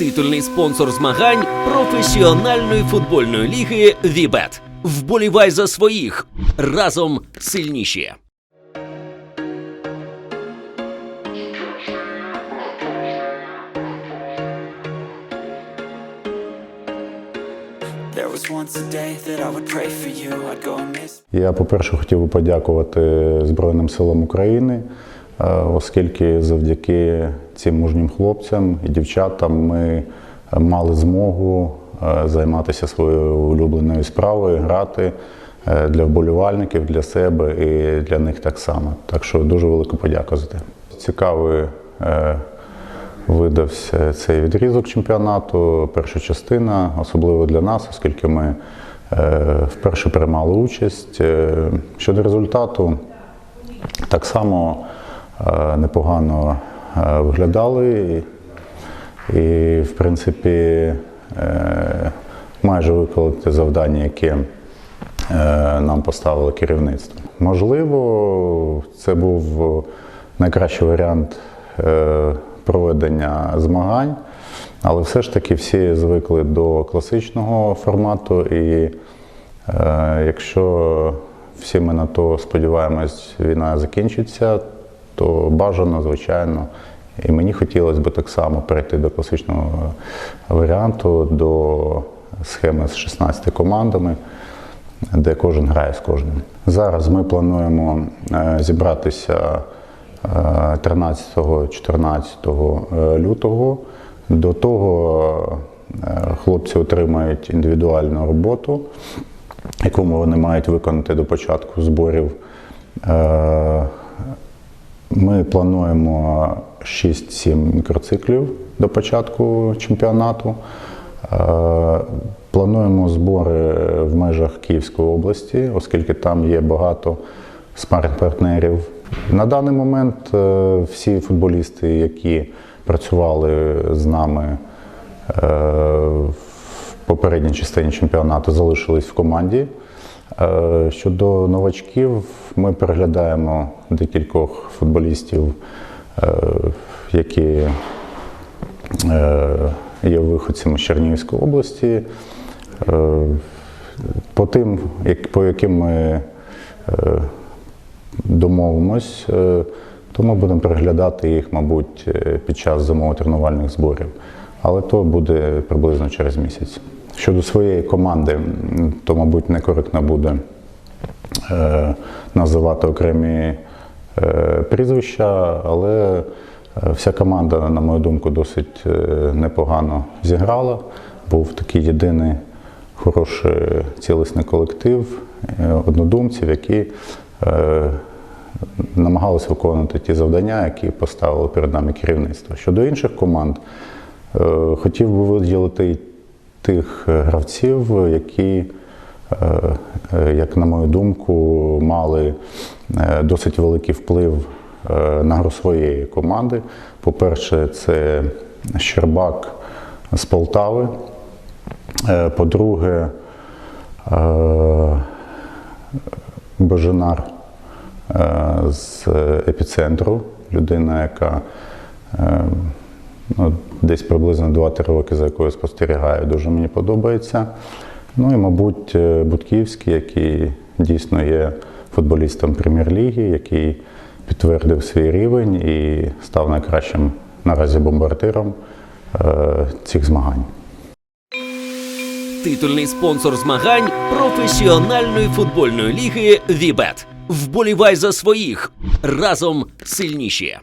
Титульний спонсор змагань професіональної футбольної ліги Вібет. Вболівай за своїх разом сильніші. Я, по-перше, хотів би подякувати Збройним силам України, оскільки завдяки цим мужнім хлопцям і дівчатам ми мали змогу е, займатися своєю улюбленою справою, грати е, для вболівальників, для себе і для них так само. Так що дуже велика подяка за те. Цікавий е, видався цей відрізок чемпіонату, перша частина, особливо для нас, оскільки ми е, вперше приймали участь. Е, Щодо результату, так само е, непогано е, виглядали і, в принципі, е, майже виконали те завдання, яке е, нам поставило керівництво. Можливо, це був найкращий варіант е, проведення змагань, але все ж таки всі звикли до класичного формату, і е, якщо всі ми на то сподіваємось, війна закінчиться, то бажано, звичайно, і мені хотілося б так само перейти до класичного варіанту, до схеми з 16 командами де кожен грає з кожним. Зараз ми плануємо е, зібратися е, 13-14 лютого. До того е, хлопці отримають індивідуальну роботу, яку вони мають виконати до початку зборів. Ми плануємо 6-7 мікроциклів до початку чемпіонату. Е, Плануємо збори в межах Київської області, оскільки там є багато спаринг-партнерів. На даний момент е, всі футболісти, які працювали з нами е, в попередній частині чемпіонату, залишились в команді. Е, Щодо новачків, ми переглядаємо декількох футболістів, е, які е, є виходцями з Чернігівської області. По тим, по яким ми домовимось, то ми будемо переглядати їх, мабуть, під час зимово-тренувальних зборів. Але то буде приблизно через місяць. Щодо своєї команди, то, мабуть, некоректно буде е, називати окремі е, прізвища, але е, вся команда, на мою думку, досить е, непогано зіграла. Був такий єдиний хороший цілісний колектив е, однодумців, які е, намагалися виконувати ті завдання, які поставило перед нами керівництво. Щодо інших команд, е, хотів би виділити тих е, гравців, які, е, е, як на мою думку, мали досить великий вплив на гру своєї команди. По-перше, це Щербак з Полтави. По-друге, Божинар з епіцентру, людина, яка ну, десь приблизно 2-3 роки, за якою спостерігаю, дуже мені подобається. Ну і, мабуть, е, Будківський, який дійсно є футболістом прем'єр-ліги, який підтвердив свій рівень і став найкращим наразі бомбардиром е, цих змагань. Титульний спонсор змагань професіональної футбольної ліги Вібет. Вболівай за своїх разом сильніші.